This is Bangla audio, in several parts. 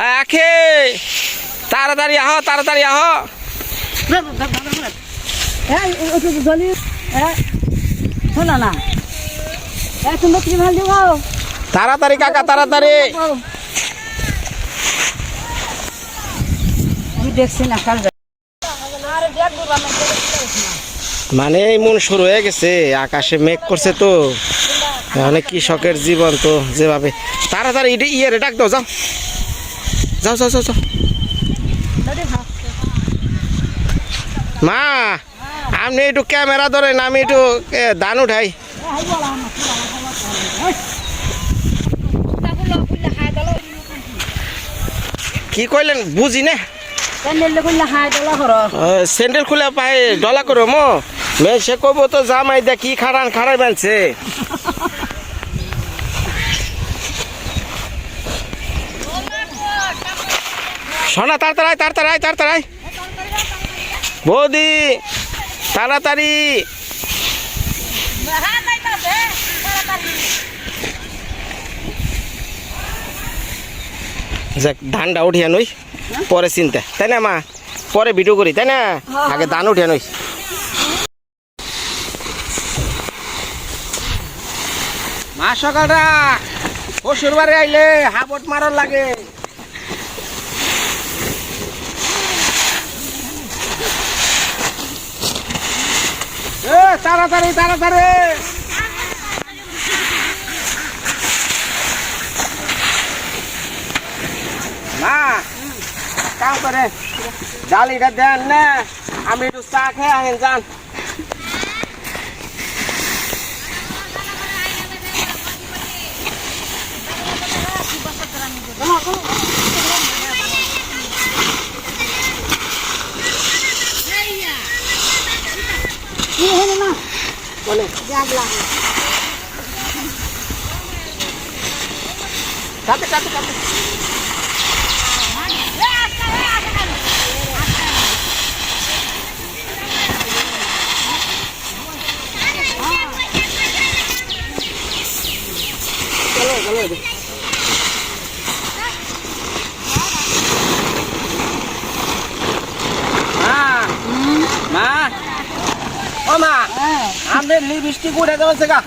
আখে তাড়াতাড়ি আহ তাড়াতাড়ি আহ। তাড়াতাড়ি কাকা তাড়াতাড়ি। দেখছি না কাল মানে এই মন শুরু হয়ে গেছে আকাশে মেঘ করছে তো। অনেক কৃষকের জীবন তো যেভাবে তাড়াতাড়ি ইয়ে ডাক দাও যাও। যাও যাও যাও যাও। মা আপনি একটু ক্যামেরা ধরেন আমি একটু ধান উঠাই। কি কইলেন, বুঝি না? স্যান্ডেল খুলে পায়ে ডলা করো মো। মে, সে কব তো জামাই দা, কি খারান খারাই বানছে। শোনা, তাড়াতাড়ি তাড়াতাড়ি তাড়াতাড়ি। বৌদি, তাড়াতাড়ি। যাক, ধানটা উঠিয়া নই, পরে চিন্তা। তাই না, মা? পরে ভিডিও করি, তাই না? আগে ধান উঠিয়া নই। মা সকালটা পশুর বাড়ি আইলে হাবট মারার লাগে। তাড়াতাড়ি তাড়াতাড়ি। মা কাম করে ডালিটা দেন না আমি একটু চা খেয়ে আহেন যান। Satu, satu, satu. আপনি লিপস্টিক উঠে দেওয়া গা?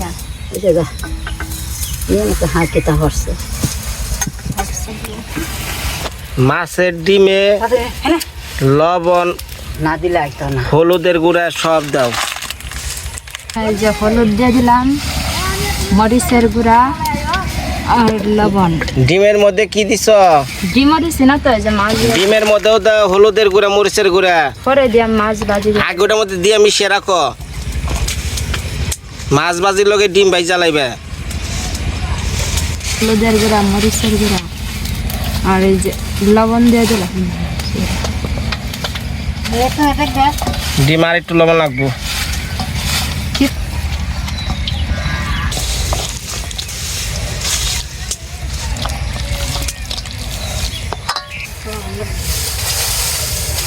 না। হাঁকিটা হরছে মাছের ডিমে লবণ না দিলে না। হলুদের গুঁড়া সব দাও। এই হলুদ দিয়ে দিলাম। মরিচের গুঁড়া আর লবণ। ডিমের মধ্যে কি দিছ? ডিমও দিছি না তো এই যে মাছ ডিমের মধ্যেও দাও হলুদের গুঁড়া মরিচের গুঁড়া। পরে দিয়ে মাছ ভাজি। আগে ওটার মধ্যে দিয়ে মিশিয়ে রাখো। মাছ বাজির লগে ডিম ভাই জ্বালাইবে। হলুদের গুঁড়া মরিচের গুঁড়া আর এই যে লবণ দিয়ে দিলাম। ডিম আর একটু লবণ লাগবো।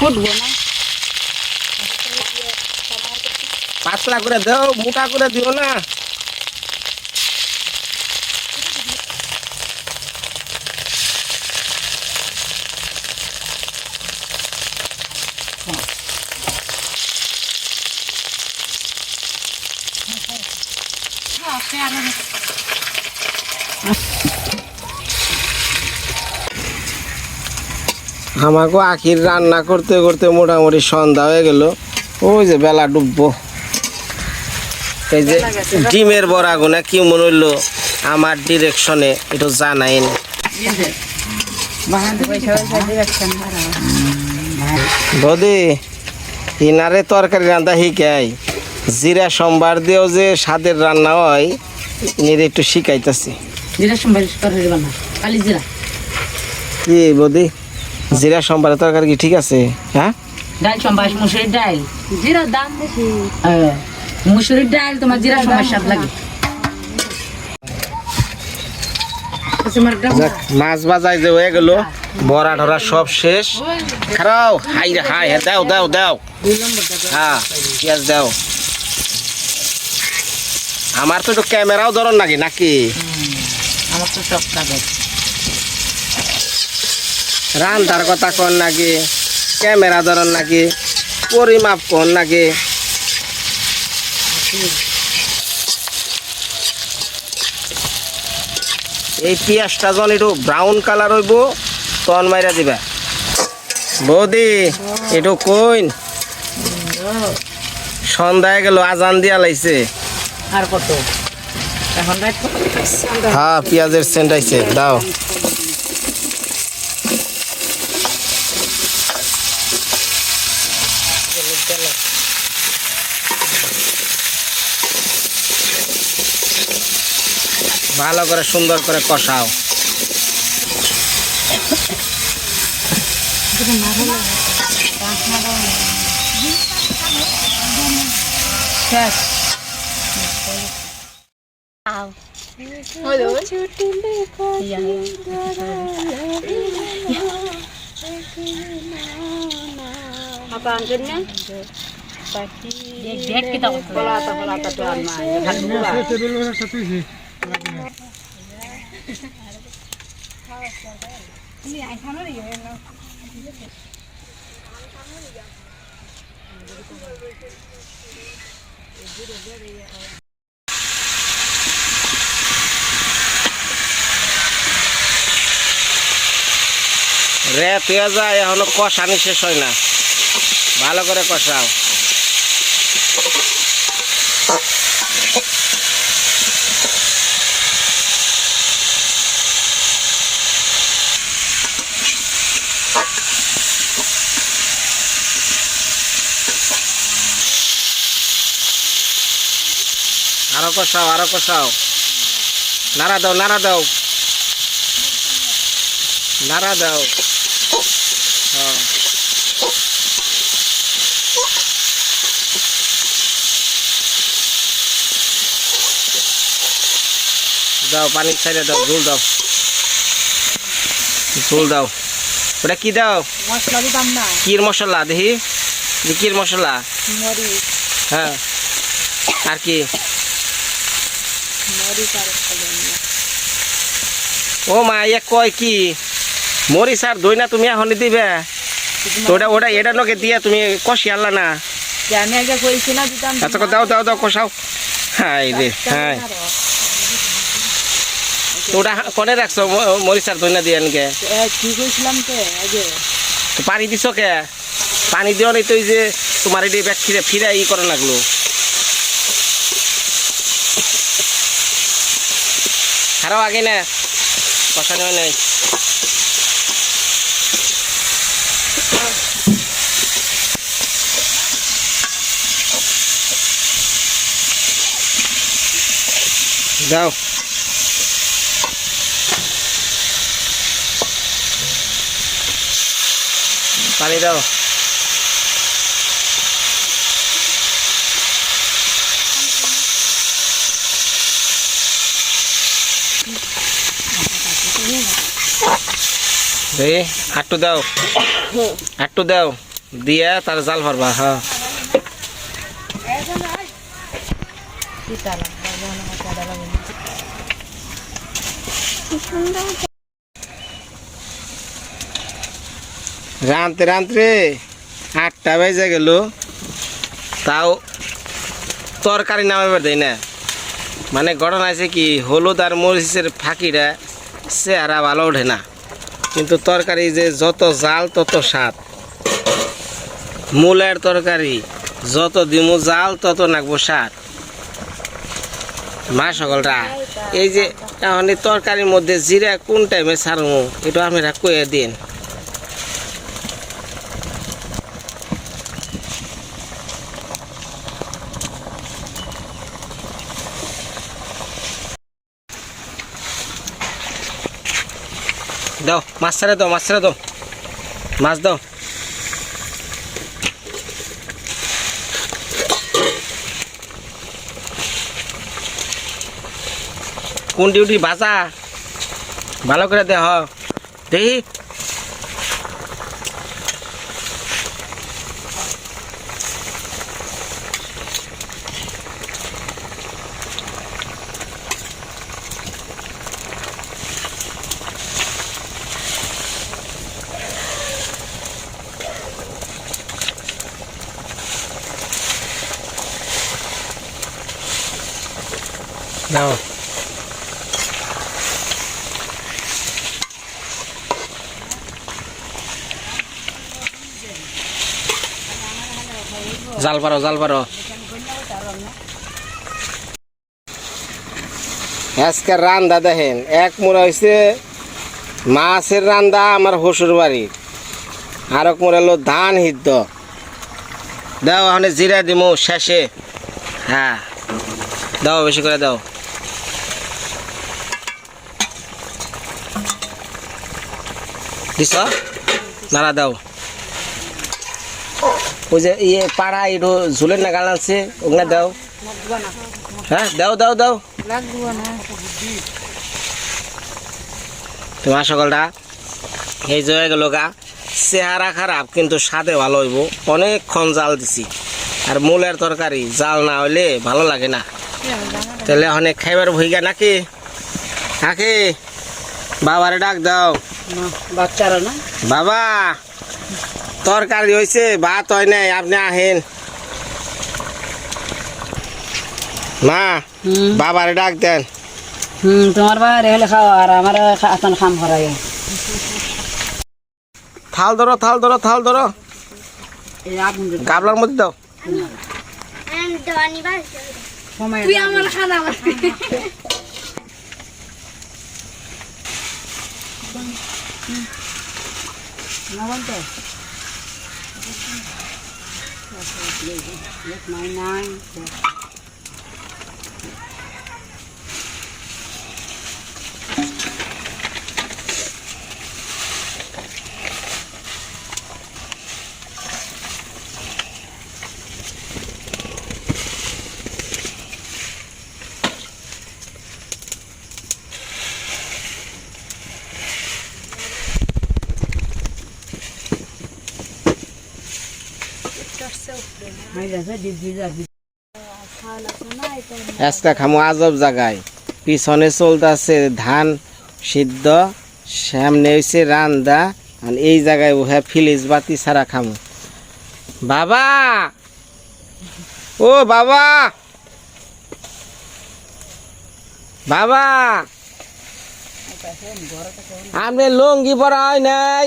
ফুটবো না। পাতলা করে দেও মোটা করে দিও না। আমাকে আখির রান্না করতে করতে মোটামুটি সন্ধ্যা হয়ে গেল। ওই যে বেলা ডুববো। এই যে ডিমের বড়া গুনা কি মনে হইল আমার ডিরেকশনে একটু জানাই ডিরেকশন ইনারে তরকারি রান্না শিখাই। জিরা সোমবার দিয়েও যে স্বাদের রান্না হয় ইনির একটু শিখাইতেছি। জিরা সম্বার কালি জিরা। কি বদি? জিরা সোমবারের তরকারি কি ঠিক আছে? হ্যাঁ? ডাল সম্বার মুসুরির ডাল। জিরার দাম বেশি। হ্যাঁ মুসুরির ডাল তোমার জিরা সম্বার স্বাদ লাগে। মাছ বাজাই যে হয়ে গেল বড়া ঢরা সব শেষ। খারাও হাই রে হাই হ্যাঁ দাও দাও দাও। হ্যাঁ পেঁয়াজ দাও। আমার তো একটু ক্যামেরাও ধরন নাকি নাকি? আমার তো সব কাজ রান্নার কথা কন নাকি ক্যামেরা ধরন নাকি পরিমাপ কন নাকি? এই পেঁয়াজটা যখন একটু ব্রাউন কালার হইব তখন মাইরা দিবা। বৌদি একটু কইন। সন্ধ্যায় গেল আজান দিয়া লাইছে। আর কত? এখন হ্যাঁ পেঁয়াজের সেন্ট আইছে দাও। ভালো করে সুন্দর করে কষাও শেষ দেখ কি দাও পলাতা পলাতা তো আর না ভালো রে তুই পেঁয়াজ এখনও কষানি শেষ হয় না। ভালো করে কষাও। আরও কষাও আরও কষাও। নাড়া দাও নাড়া দাও। নাড়া দাও। হ্যাঁ। দাও পানি ছাইড়ে দাও ঝোল দাও। ঝোল দাও। ওটা কি দাও? মশলা দিতাম না। কির মশলা দেখি কির মশলা? হ্যাঁ। আর কি? মরিচ আর একটা দেন ও মা ইয়ে কয় কি? মরিচ আর দই না তুমি এখন দিবে? তো ওটা ওটা এটা নকে দিয়ে তুমি কষি আনলা না? আমি আগে কইছি না দিতাম আচ্ছা দাও দাও দাও কষাও। হাই রে হ্যাঁ ওটা কনে রাখছো? মরিচ আর দই না দিয়ে আনকে? কি কইছিলাম তো আগে তো পানি দিছ কে? পানি দিও নি তো ওই যে তোমার এটি ব্যাগ ফিরে ফিরে ই করে লাগল। খারাপ আগে না হয় নাই। যাও। পানি দাও। দে আটটু দাও। আটটু দাও। দিয়া তার জাল ভরবা হ্যাঁ রানতে রানতে, আটটা বেজে গেল। তাও তরকারি নামাবার দেয় না। মানে ঘটনা আছে কি, হলুদ আর মরিচের ফাঁকিটা চেহারা ভালো ওঠে না। কিন্তু তরকারি যে যত জাল, তত স্বাদ। মূলের তরকারি যত দিমু জাল, তত নাকবো স্বাদ। মা সকলরা, এই যে তরকারির মধ্যে জিরা কোন টাইমে ছাড়মু, এটা আপনারা কয়ে দিন। দাও, মাছ ছাড়া দাও, মাছ ছাড়া দাও। মাছ দাও। কোন ডিউটি বাজা? ভালো করে দেহ। দেখি। জাল পারো জাল পারো আজকে রান্দা দেখেন, এক মোড়া হয়েছে মাছের রান্দা আমার শ্বশুর বাড়ির আর এক মোড়া হলো ধান হিদ্ধ দাও ওখানে জিরা দিমু, শেষে। হ্যাঁ। দাও, বেশি করে দাও। নাড়া দাও। ওই যে ইয়ে পাড়া একটু ঝুলের না গাল আছে ওগুলা দাও। হ্যাঁ দাও দাও দাও। তোমার সকলটা এই যে গেল গা। চেহারা খারাপ কিন্তু স্বাদে ভালো হইব। অনেকক্ষণ জাল দিছি। আর মূলের তরকারি জাল না হইলে ভালো লাগে না। তাহলে অনেক খাইবার ভইগা নাকি? নাকি বাবারে ডাক দাও। বাচ্চারা না? বাবা! তরকারি হয়েছে ভাত হয় নাই আপনি আহেন। মা বাবারে ডাক দেন। হুম তোমার বাইরে হলে খাও আর আমার এখন খাম করাই থাল ধরো থাল ধরো থাল ধরো। এই আগুন গাবলার মধ্যে দাও। সময় তুই আমার খানা লবণ আজকে খামো আজব জায়গায় পিছনে চলতেছে ধান সিদ্ধ, সামনে হয়েছে রান্দা, আর এই জায়গায় উহা ফিলিজ বাতি ছাড়া খামো। বাবা! ও বাবা! বাবা! আপনি লঙ্গি পরা হয় নাই।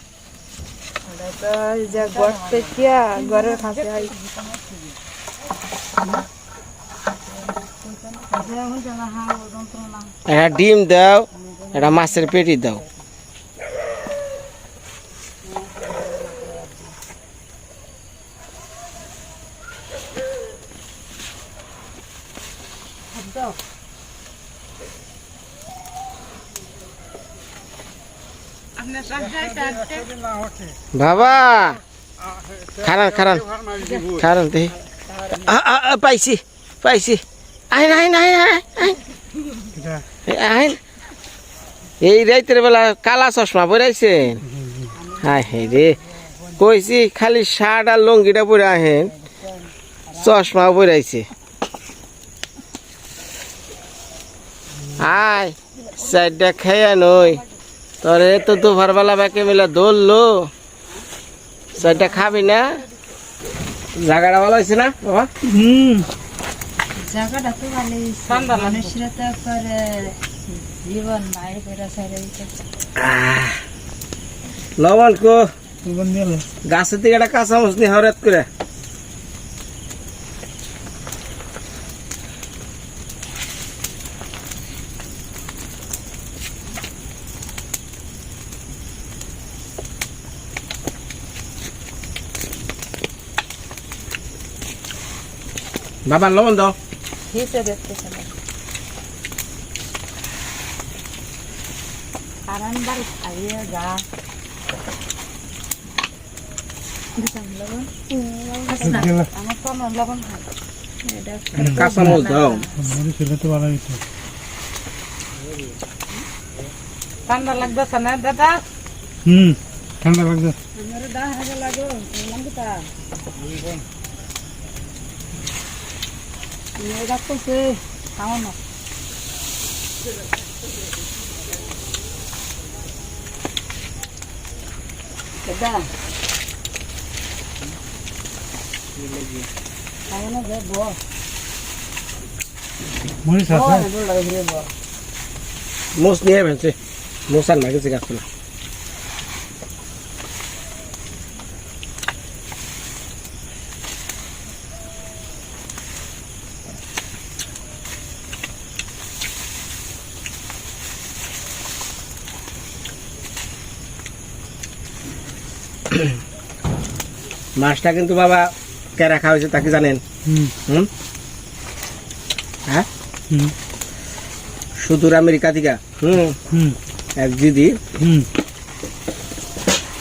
যে কাছে হয় একটা ডিম দাও একটা মাছের পেটি দাও। বাবা। খারান খারান খারান দেখি পাইছি পাইছি। আইন আইন আইন আইন এই রাইতের বেলা কালা চশমা পরাইছেন? হাই হে রে। কইছি খালি শার্ট আর লঙ্গিটা পরে আহেন। চশমা পরাইছে। আয়, চারটা খেয়ে নই। তোরে তো দুপুর বেলা বাকে মিলে দৌড়লো চারটা খাবি না? জায়গাটা ভালো হয়েছে না বাবা? হুম। জায়গাটা তো ভালো ঠান্ডা মানুষরা তো করে জীবন করে ছেড়ে লবণ কো। গাছের দিকে একটা কাঁচা নিয়ে হরাত করে বাবা লবণ দাও হিসে দেখতেছে না কারণ বাড়ি খাইয়ে যা গেল আমার তো আমার লবণ কাঁচা মচ দাও। ভালো হইতো ঠান্ডা লাগতেছে না দাদা? হুম ঠান্ডা লাগছে আমার দা হাজার লাগো বললাম তো তা মেয়ে ডাকতেছে খাওয়ানো দাদা খাওয়ানো দে বস মরি বস আছে মোচ নিয়ে মোচ আর লাগেছে গাছগুলো মাছটা কিন্তু বাবা কে রাখা হয়েছে তাকে জানেন? হুম। হ্যাঁ? সুদূর আমেরিকা থেকে? হুম। হুম। এক দিদি হুম।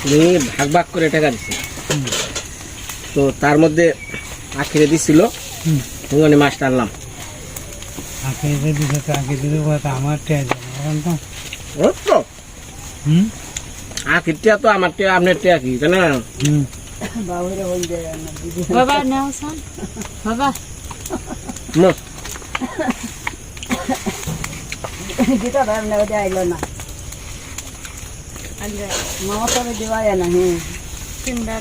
উনি ভাগ ভাগ করে টাকা দিচ্ছে তো তার মধ্যে আখিরে দিছিল। ওখানে মাছটা আনলাম। কথা আমার টেয়া এখন তো? তো হুম। আখিরটা তো আমার টিয়া আপনার টিয়া কি জানা হুম। বাবুরে হয়ে যায় না দিদি বাবা নাও সান বাবা না, গীতা ধর নেওয়া দিয়ে আইলো না আনলে মামা তবে দেওয়া যায় না হুম তিনটা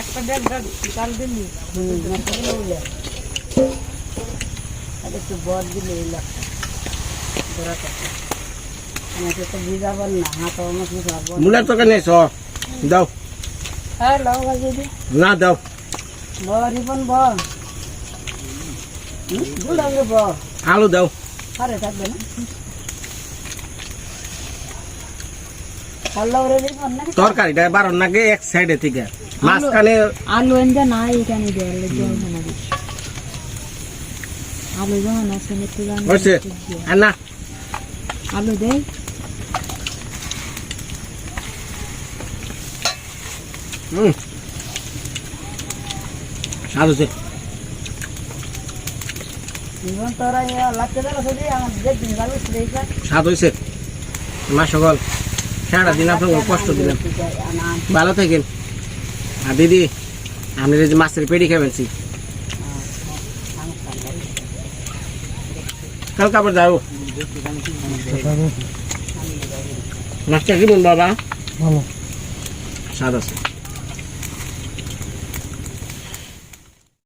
একটা দেড় দেড় চাল দিলি হুম মাথা দিলে হয়ে যায় আর একটু বর দিলে এই লাগতো ধরাটা আমাকে তো বুঝাবার না হাত আমার বুঝাবো মূলার তো কেন ছ দাও হ্যাঁ লাও ভাজি দি। না দাও। ব রিপন ব বুড়াবে ব আলু দাও। আরে থাকবে না। ভালো করে রিপন না তরকারিটা বারণ নাকি এক সাইডে থেকে। মাঝখানে আলু এনতে না এখানে দিয়ে আলু যখন আছে না আলু দেয় হুম স্বাদ হচ্ছে স্বাদ হয়েছে মা সকল সারা দিন আপনাকে কষ্ট দিলাম। ভালো থাকেন। আর দিদি আপনি যে মাছের পেটি খাবেনছি কাল কাপড় যাব মাছটা কি বলব বাবা? ভালো। স্বাদ আছে